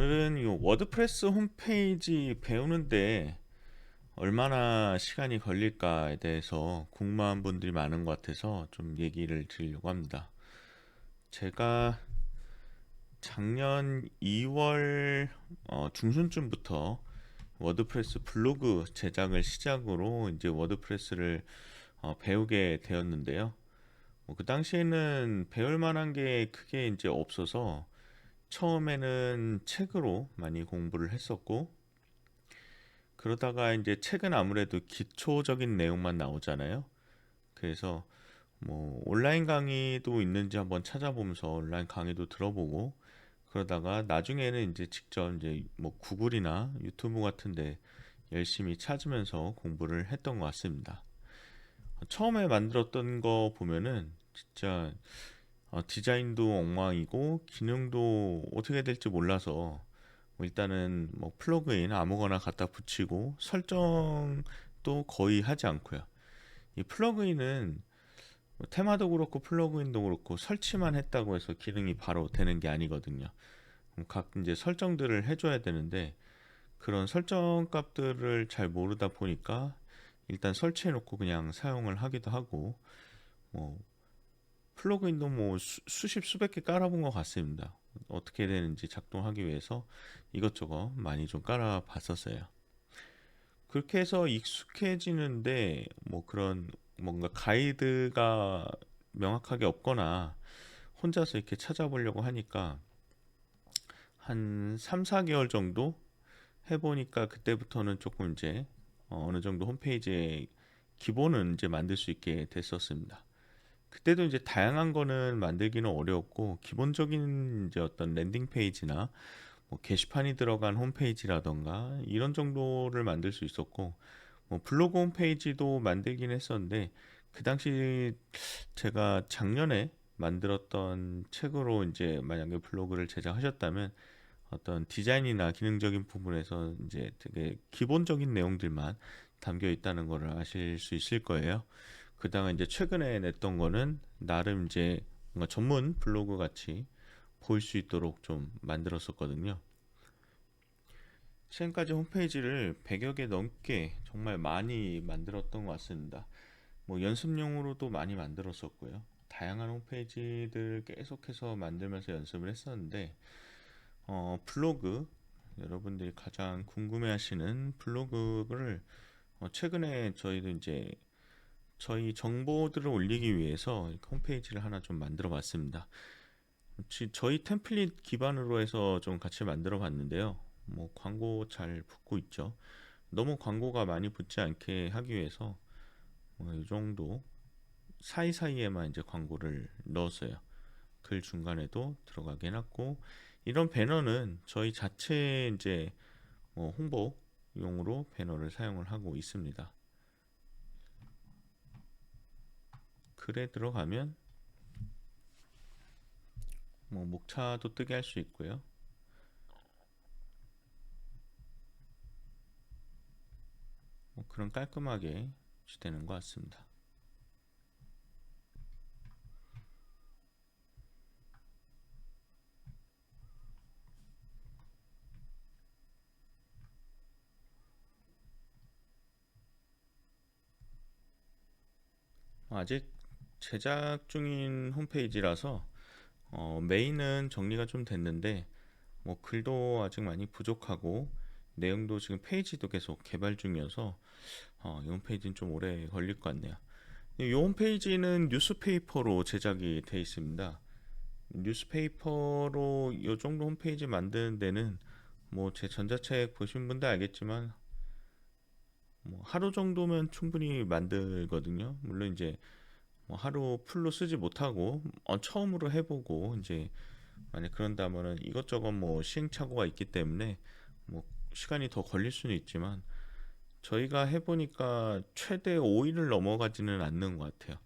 오늘은 이 워드프레스 홈페이지 배우는데 얼마나 시간이 걸릴까에 대해서 궁금한 분들이 많은 것 같아서 좀 얘기를 드리려고 합니다. 제가 작년 2월 어, 중순쯤부터 워드프레스 블로그 제작을 시작으로 이제 워드프레스를 어, 배우게 되었는데요. 뭐그 당시에는 배울 만한 게 크게 이제 없어서 처음에는 책으로 많이 공부를 했었고 그러다가 이제 책은 아무래도 기초적인 내용만 나오잖아요. 그래서 뭐 온라인 강의도 있는지 한번 찾아보면서 온라인 강의도 들어보고 그러다가 나중에는 이제 직접 이제 뭐 구글이나 유튜브 같은데 열심히 찾으면서 공부를 했던 것 같습니다. 처음에 만들었던 거 보면은 진짜 어, 디자인도 엉망이고 기능도 어떻게 될지 몰라서 뭐 일단은 뭐 플러그인 아무거나 갖다 붙이고 설정도 거의 하지 않고요. 이 플러그인은 뭐 테마도 그렇고 플러그인도 그렇고 설치만 했다고 해서 기능이 바로 되는 게 아니거든요. 각 이제 설정들을 해줘야 되는데 그런 설정 값들을 잘 모르다 보니까 일단 설치해 놓고 그냥 사용을 하기도 하고 뭐 플러그인도 뭐 수, 수십 수백 개 깔아본 것 같습니다. 어떻게 되는지 작동하기 위해서 이것저것 많이 좀 깔아 봤었어요. 그렇게 해서 익숙해지는데 뭐 그런 뭔가 가이드가 명확하게 없거나 혼자서 이렇게 찾아보려고 하니까 한 3, 4개월 정도 해보니까 그때부터는 조금 이제 어, 어느 정도 홈페이지의 기본은 이제 만들 수 있게 됐었습니다. 그때도 이제 다양한 거는 만들기는 어려웠고 기본적인 이제 어떤 랜딩 페이지나 뭐 게시판이 들어간 홈페이지라던가 이런 정도를 만들 수 있었고 뭐 블로그 홈페이지도 만들긴 했었는데 그 당시 제가 작년에 만들었던 책으로 이제 만약에 블로그를 제작하셨다면 어떤 디자인이나 기능적인 부분에서 이제 되게 기본적인 내용들만 담겨 있다는 것을 아실 수 있을 거예요. 그다가 이제 최근에 냈던 거는 나름 이제 뭔가 전문 블로그 같이 보일 수 있도록 좀 만들었었거든요. 지금까지 홈페이지를 100여 개 넘게 정말 많이 만들었던 것 같습니다. 뭐 연습용으로도 많이 만들었었고요. 다양한 홈페이지들 계속해서 만들면서 연습을 했었는데 어, 블로그 여러분들이 가장 궁금해하시는 블로그를 어, 최근에 저희도 이제 저희 정보들을 올리기 위해서 홈페이지를 하나 좀 만들어 봤습니다. 저희 템플릿 기반으로 해서 좀 같이 만들어 봤는데요. 뭐 광고 잘 붙고 있죠. 너무 광고가 많이 붙지 않게 하기 위해서 뭐 이 정도 사이사이에만 이제 광고를 넣었어요. 글 중간에도 들어가게 해놨고 이런 배너는 저희 자체 이제 뭐 홍보용으로 배너를 사용을 하고 있습니다. 글에 들어가면 뭐 목차도 뜨게 할 수 있고요. 뭐 그런 깔끔하게 되는 것 같습니다. 아직 제작 중인 홈페이지라서 어, 메인은 정리가 좀 됐는데 뭐 글도 아직 많이 부족하고 내용도 지금 페이지도 계속 개발 중이어서 어, 이 홈페이지는 좀 오래 걸릴 것 같네요. 이 홈페이지는 뉴스페이퍼로 제작이 돼 있습니다. 뉴스페이퍼로 이 정도 홈페이지 만드는 데는 뭐 제 전자책 보신 분들 알겠지만 뭐 하루 정도면 충분히 만들거든요. 물론 이제 뭐 하루 풀로 쓰지 못하고 어, 처음으로 해보고 이제 만약 그런다면은 이것저것 뭐 시행착오가 있기 때문에 뭐 시간이 더 걸릴 수는 있지만 저희가 해보니까 최대 5일을 넘어가지는 않는 것 같아요.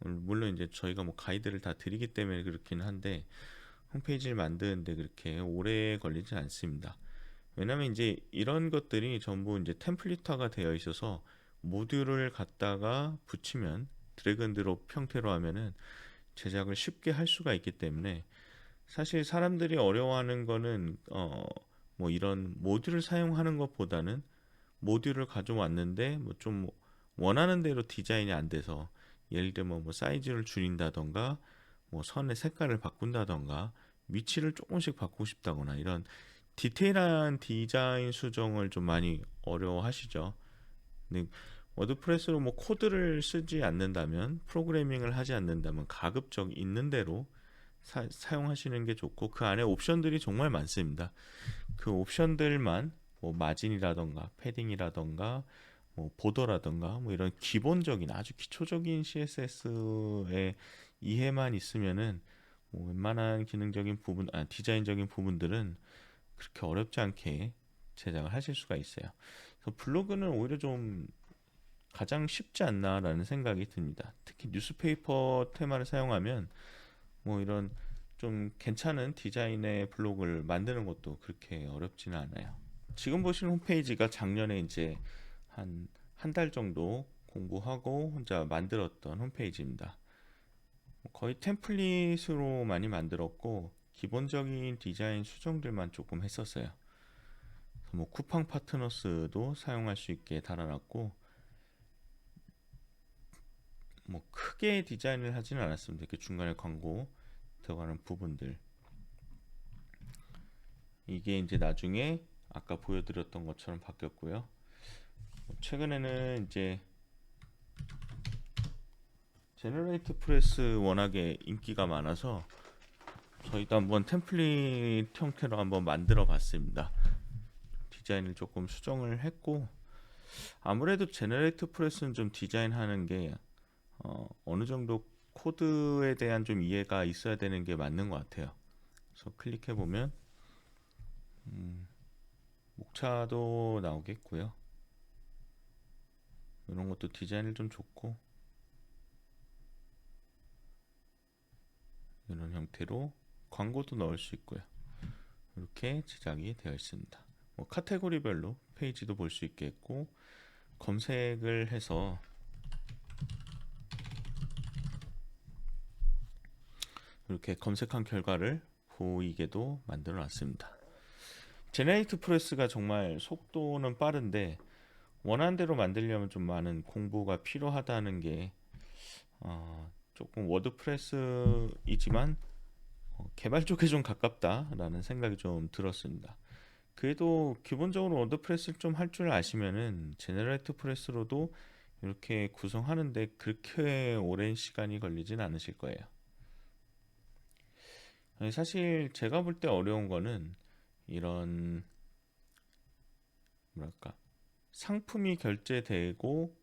물론 이제 저희가 뭐 가이드를 다 드리기 때문에 그렇긴 한데 홈페이지를 만드는데 그렇게 오래 걸리진 않습니다. 왜냐면 이제 이런 것들이 전부 이제 템플릿화가 되어 있어서 모듈을 갖다가 붙이면 드래그 앤 드롭 형태로 하면은 제작을 쉽게 할 수가 있기 때문에 사실 사람들이 어려워하는 거는 어 뭐 이런 모듈을 사용하는 것보다는 모듈을 가져왔는데 뭐 좀 원하는 대로 디자인이 안 돼서 예를 들면 뭐 사이즈를 줄인다던가 뭐 선의 색깔을 바꾼다던가 위치를 조금씩 바꾸고 싶다거나 이런 디테일한 디자인 수정을 좀 많이 어려워하시죠. 근데 워드프레스로 뭐 코드를 쓰지 않는다면 프로그래밍을 하지 않는다면 가급적 있는 대로 사, 사용하시는 게 좋고 그 안에 옵션들이 정말 많습니다. 그 옵션들만 뭐 마진이라던가 패딩이라던가 뭐 보더라던가 뭐 이런 기본적인 아주 기초적인 CSS의 이해만 있으면은 뭐 웬만한 기능적인 부분, 아 디자인적인 부분들은 그렇게 어렵지 않게 제작을 하실 수가 있어요. 그래서 블로그는 오히려 좀 가장 쉽지 않나라는 생각이 듭니다. 특히 뉴스페이퍼 테마를 사용하면 뭐 이런 좀 괜찮은 디자인의 블로그를 만드는 것도 그렇게 어렵지는 않아요. 지금 보시는 홈페이지가 작년에 이제 한 한 달 정도 공부하고 혼자 만들었던 홈페이지입니다. 거의 템플릿으로 많이 만들었고 기본적인 디자인 수정들만 조금 했었어요. 뭐 쿠팡 파트너스도 사용할 수 있게 달아놨고 뭐 크게 디자인을 하지는 않았습니다. 그 중간에 광고 들어가는 부분들 이게 이제 나중에 아까 보여드렸던 것처럼 바뀌었고요. 뭐 최근에는 이제 제너레이트 프레스 워낙에 인기가 많아서 저희도 한번 템플릿 형태로 한번 만들어 봤습니다. 디자인을 조금 수정을 했고 아무래도 제너레이트 프레스는 좀 디자인하는 게 어, 어느 정도 코드에 대한 좀 이해가 있어야 되는 게 맞는 것 같아요. 그래서 클릭해 보면 음, 목차도 나오겠고요. 이런 것도 디자인을 좀 좋고 이런 형태로 광고도 넣을 수 있고요. 이렇게 제작이 되어 있습니다. 뭐 카테고리별로 페이지도 볼 수 있겠고 검색을 해서 이렇게 검색한 결과를 보이게도 만들어 놨습니다. 제네레이트 프레스가 정말 속도는 빠른데 원하는 대로 만들려면 좀 많은 공부가 필요하다는 게 어, 조금 워드프레스이지만 어, 개발 쪽에 좀 가깝다라는 생각이 좀 들었습니다. 그래도 기본적으로 워드프레스를 좀 할 줄 아시면은 제네레이트 프레스로도 이렇게 구성하는데 그렇게 오랜 시간이 걸리진 않으실 거예요. 사실 제가 볼 때 어려운 거는 이런 뭐랄까 상품이 결제되고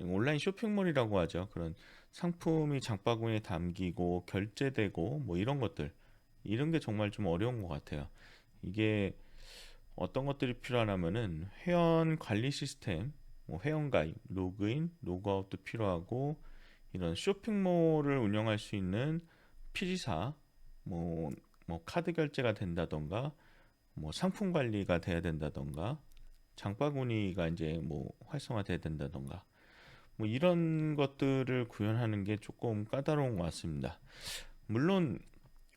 온라인 쇼핑몰이라고 하죠. 그런 상품이 장바구니에 담기고 결제되고 뭐 이런 것들 이런 게 정말 좀 어려운 것 같아요. 이게 어떤 것들이 필요하냐면은 회원 관리 시스템, 뭐 회원 가입, 로그인, 로그아웃도 필요하고 이런 쇼핑몰을 운영할 수 있는 피지사, 뭐, 뭐 카드 결제가 된다던가, 뭐 상품 관리가 돼야 된다던가, 장바구니가 이제 뭐 활성화돼야 된다던가, 뭐 이런 것들을 구현하는 게 조금 까다로운 것 같습니다. 물론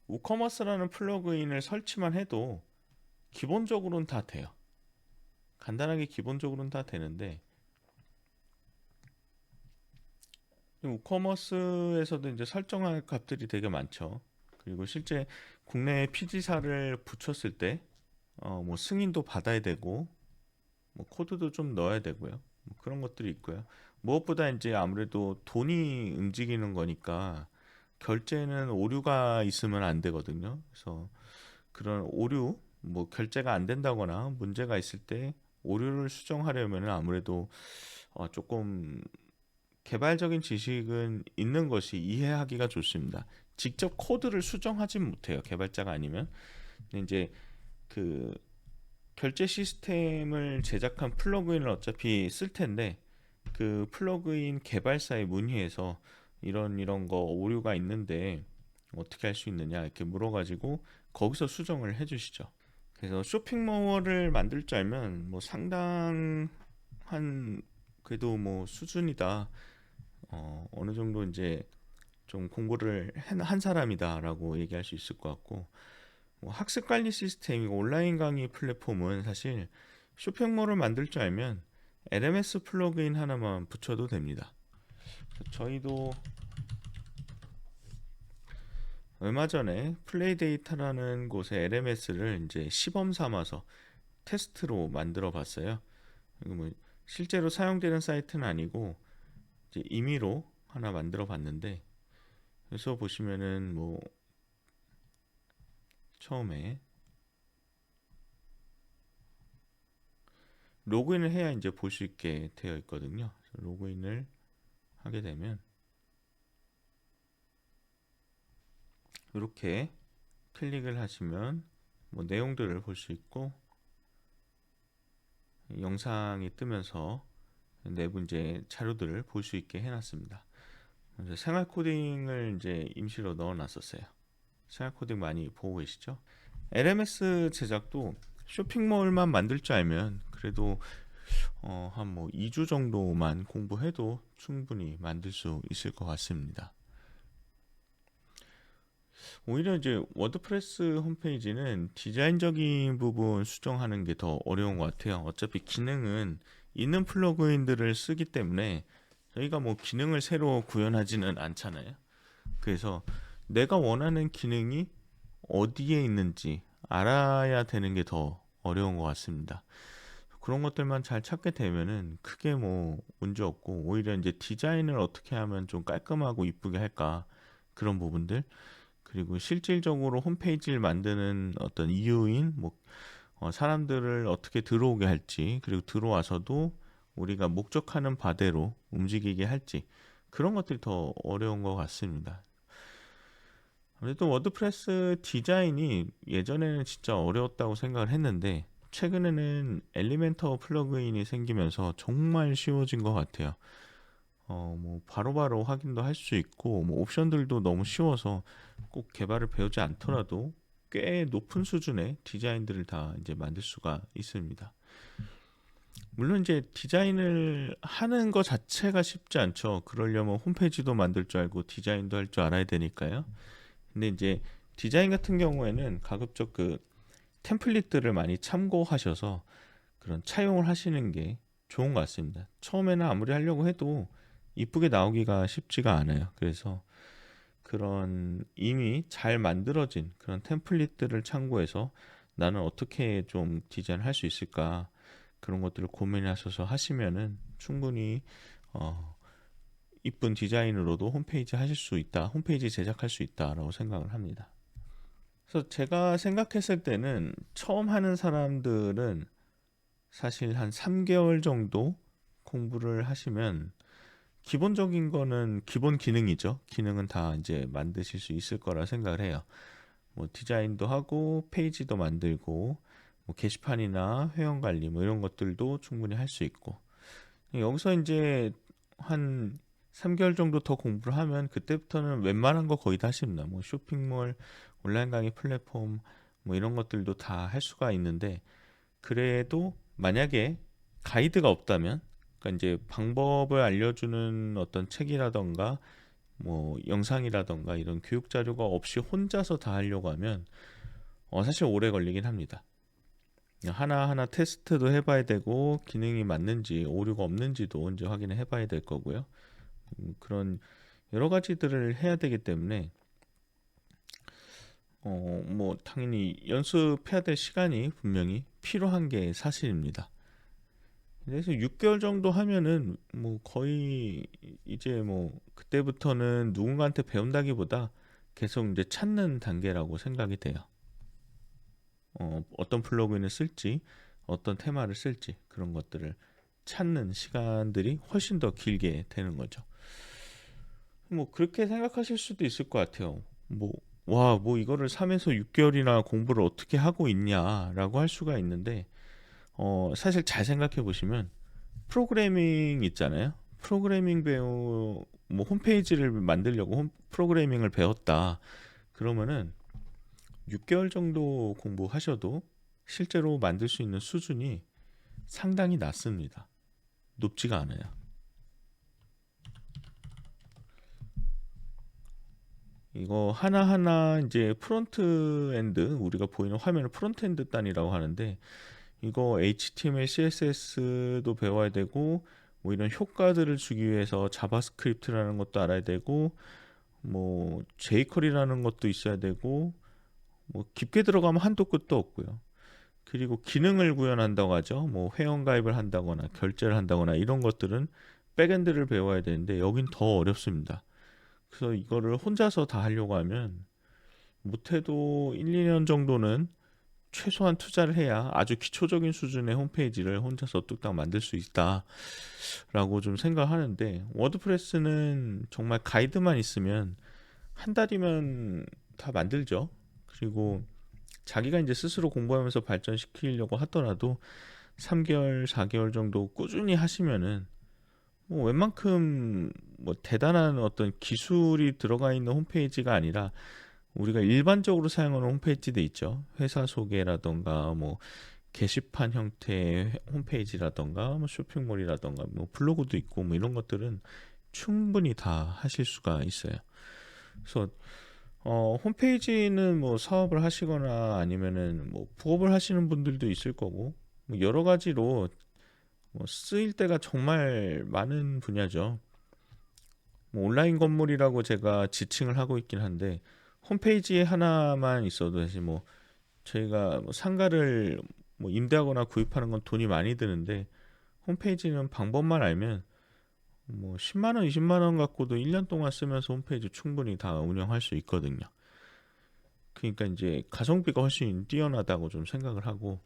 우커머스라는 플러그인을 설치만 해도 기본적으로는 다 돼요. 간단하게 기본적으로는 다 되는데 우커머스에서도 이제 설정할 값들이 되게 많죠. 그리고 실제 국내에 피지사를 붙였을 때, 어, 뭐 승인도 받아야 되고, 뭐 코드도 좀 넣어야 되고요. 뭐 그런 것들이 있고요. 무엇보다 이제 아무래도 돈이 움직이는 거니까 결제는 오류가 있으면 안 되거든요. 그래서 그런 오류, 뭐 결제가 안 된다거나 문제가 있을 때 오류를 수정하려면 아무래도 어, 조금 개발적인 지식은 있는 것이 이해하기가 좋습니다. 직접 코드를 수정하진 못해요. 개발자가 아니면. 이제 그 결제 시스템을 제작한 플러그인을 어차피 쓸 텐데 그 플러그인 개발사에 문의해서 이런 이런 거 오류가 있는데 어떻게 할 수 있느냐 이렇게 물어가지고 거기서 수정을 해주시죠. 그래서 쇼핑몰을 만들 줄 알면 뭐 상당한 그래도 뭐 수준이다. 어, 어느 정도 이제 좀 공부를 한 사람이다라고 얘기할 수 있을 것 같고 뭐 학습 관리 시스템이고 온라인 강의 플랫폼은 사실 쇼핑몰을 만들 줄 알면 LMS 플러그인 하나만 붙여도 됩니다. 저희도 얼마 전에 플레이 데이터라는 곳에 LMS를 이제 시범 삼아서 테스트로 만들어 봤어요. 뭐 실제로 사용되는 사이트는 아니고 임의로 하나 만들어 봤는데 그래서 보시면은 뭐 처음에 로그인을 해야 이제 볼 수 있게 되어 있거든요. 로그인을 하게 되면 이렇게 클릭을 하시면 뭐 내용들을 볼 수 있고 영상이 뜨면서 내부 이제 자료들을 볼 수 있게 해놨습니다. 생활 코딩을 이제 임시로 넣어놨었어요. 생활 코딩 많이 보고 계시죠? LMS 제작도 쇼핑몰만 만들 줄 알면 그래도 어, 한 뭐 2주 정도만 공부해도 충분히 만들 수 있을 것 같습니다. 오히려 이제 워드프레스 홈페이지는 디자인적인 부분 수정하는 게 더 어려운 것 같아요. 어차피 기능은 있는 플러그인들을 쓰기 때문에 저희가 뭐 기능을 새로 구현하지는 않잖아요. 그래서 내가 원하는 기능이 어디에 있는지 알아야 되는 게 더 어려운 것 같습니다. 그런 것들만 잘 찾게 되면은 크게 뭐 문제 없고 오히려 이제 디자인을 어떻게 하면 좀 깔끔하고 이쁘게 할까 그런 부분들 그리고 실질적으로 홈페이지를 만드는 어떤 이유인 뭐 어, 사람들을 어떻게 들어오게 할지 그리고 들어와서도 우리가 목적하는 바대로 움직이게 할지 그런 것들이 더 어려운 것 같습니다. 아무래도 워드프레스 디자인이 예전에는 진짜 어려웠다고 생각을 했는데 최근에는 엘리멘터 플러그인이 생기면서 정말 쉬워진 것 같아요. 어, 뭐 바로바로 확인도 할 수 있고 뭐 옵션들도 너무 쉬워서 꼭 개발을 배우지 않더라도 꽤 높은 수준의 디자인들을 다 이제 만들 수가 있습니다. 물론 이제 디자인을 하는 것 자체가 쉽지 않죠. 그러려면 홈페이지도 만들 줄 알고 디자인도 할 줄 알아야 되니까요. 근데 이제 디자인 같은 경우에는 가급적 그 템플릿들을 많이 참고하셔서 그런 차용을 하시는 게 좋은 것 같습니다. 처음에는 아무리 하려고 해도 이쁘게 나오기가 쉽지가 않아요. 그래서 그런 이미 잘 만들어진 그런 템플릿들을 참고해서 나는 어떻게 좀 디자인을 할 수 있을까 그런 것들을 고민하셔서 하시면은 충분히 어 이쁜 디자인으로도 홈페이지 하실 수 있다. 홈페이지 제작할 수 있다라고 생각을 합니다. 그래서 제가 생각했을 때는 처음 하는 사람들은 사실 한 3개월 정도 공부를 하시면 기본적인 거는 기본 기능이죠. 기능은 다 이제 만드실 수 있을 거라 생각을 해요. 뭐 디자인도 하고 페이지도 만들고 뭐 게시판이나 회원 관리 뭐 이런 것들도 충분히 할 수 있고 여기서 이제 한 3개월 정도 더 공부를 하면 그때부터는 웬만한 거 거의 다 하십니다. 뭐 쇼핑몰, 온라인 강의 플랫폼 뭐 이런 것들도 다 할 수가 있는데 그래도 만약에 가이드가 없다면 그러니까 이제 방법을 알려주는 어떤 책이라던가 뭐 영상이라던가 이런 교육 자료가 없이 혼자서 다 하려고 하면 어 사실 오래 걸리긴 합니다. 하나하나 테스트도 해봐야 되고 기능이 맞는지 오류가 없는지도 이제 확인을 해봐야 될 거고요. 음, 그런 여러 가지들을 해야 되기 때문에 어 뭐 당연히 연습해야 될 시간이 분명히 필요한 게 사실입니다. 그래서 6개월 정도 하면은 뭐 거의 이제 뭐 그때부터는 누군가한테 배운다기보다 계속 이제 찾는 단계라고 생각이 돼요. 어, 어떤 플러그인을 쓸지, 어떤 테마를 쓸지 그런 것들을 찾는 시간들이 훨씬 더 길게 되는 거죠. 뭐 그렇게 생각하실 수도 있을 것 같아요. 뭐 와, 뭐 이거를 3에서 6개월이나 공부를 어떻게 하고 있냐라고 할 수가 있는데 어, 사실 잘 생각해 보시면 프로그래밍 있잖아요. 프로그래밍 배우 뭐 홈페이지를 만들려고 홈, 프로그래밍을 배웠다. 그러면은 6개월 정도 공부하셔도 실제로 만들 수 있는 수준이 상당히 낮습니다. 높지가 않아요. 이거 하나하나 이제 프론트 엔드 우리가 보이는 화면을 프론트 엔드 단이라고 하는데 이거 HTML, CSS도 배워야 되고 뭐 이런 효과들을 주기 위해서 자바스크립트라는 것도 알아야 되고 뭐 jQuery라는 것도 있어야 되고 뭐 깊게 들어가면 한도 끝도 없고요. 그리고 기능을 구현한다고 하죠. 뭐 회원 가입을 한다거나 결제를 한다거나 이런 것들은 백엔드를 배워야 되는데 여긴 더 어렵습니다. 그래서 이거를 혼자서 다 하려고 하면 못해도 1, 2년 정도는 최소한 투자를 해야 아주 기초적인 수준의 홈페이지를 혼자서 뚝딱 만들 수 있다라고 좀 생각하는데 워드프레스는 정말 가이드만 있으면 한 달이면 다 만들죠. 그리고 자기가 이제 스스로 공부하면서 발전시키려고 하더라도 3개월, 4개월 정도 꾸준히 하시면은 뭐 웬만큼 뭐 대단한 어떤 기술이 들어가 있는 홈페이지가 아니라 우리가 일반적으로 사용하는 홈페이지도 있죠. 회사 소개라던가 뭐 게시판 형태의 홈페이지라던가 뭐 쇼핑몰이라던가 뭐 블로그도 있고 뭐 이런 것들은 충분히 다 하실 수가 있어요. 그래서 어, 홈페이지는 뭐 사업을 하시거나 아니면은 뭐 부업을 하시는 분들도 있을 거고 뭐 여러 가지로 뭐 쓰일 때가 정말 많은 분야죠. 뭐 온라인 건물이라고 제가 지칭을 하고 있긴 한데 홈페이지 하나만 있어도 사실 뭐 저희가 뭐 상가를 뭐 임대하거나 구입하는 건 돈이 많이 드는데 홈페이지는 방법만 알면 뭐 10만 원, 20만 원 갖고도 1년 동안 쓰면서 홈페이지 충분히 다 운영할 수 있거든요. 그러니까 이제 가성비가 훨씬 뛰어나다고 좀 생각을 하고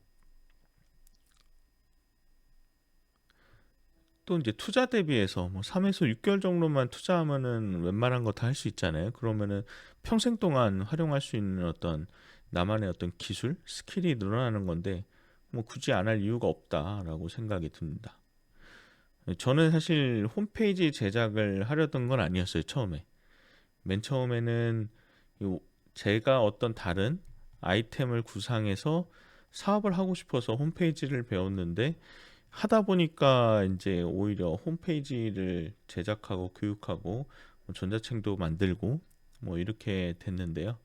또 이제 투자 대비해서 뭐 3 에서 6 개월 정도만 투자하면은 웬만한 거 다 할 수 있잖아요. 그러면은 평생 동안 활용할 수 있는 어떤 나만의 어떤 기술, 스킬이 늘어나는 건데 뭐 굳이 안 할 이유가 없다라고 생각이 듭니다. 저는 사실 홈페이지 제작을 하려던 건 아니었어요, 처음에. 맨 처음에는 요- 제가 어떤 다른 아이템을 구상해서 사업을 하고 싶어서 홈페이지를 배웠는데 하다 보니까 이제 오히려 홈페이지를 제작하고 교육하고 뭐 전자책도 만들고 뭐 이렇게 됐는데요.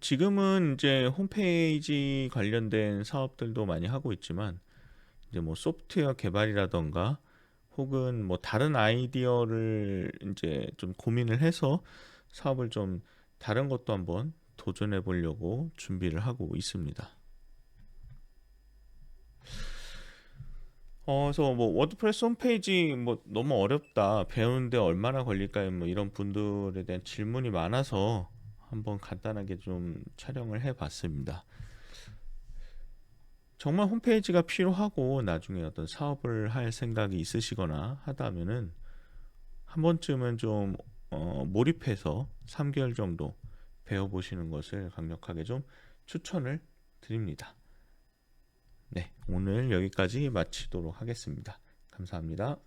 지금은 이제 홈페이지 관련된 사업들도 많이 하고 있지만 이제 뭐 소프트웨어 개발이라던가 혹은 뭐 다른 아이디어를 이제 좀 고민을 해서 사업을 좀 다른 것도 한번 도전해 보려고 준비를 하고 있습니다. 어, 그래서 뭐 워드프레스 홈페이지 뭐 너무 어렵다 배우는데 얼마나 걸릴까요? 뭐 이런 분들에 대한 질문이 많아서 한번 간단하게 좀 촬영을 해 봤습니다. 정말 홈페이지가 필요하고 나중에 어떤 사업을 할 생각이 있으시거나 하다면은 한 번쯤은 좀 어, 몰입해서 3개월 정도 배워보시는 것을 강력하게 좀 추천을 드립니다. 네, 오늘 여기까지 마치도록 하겠습니다. 감사합니다.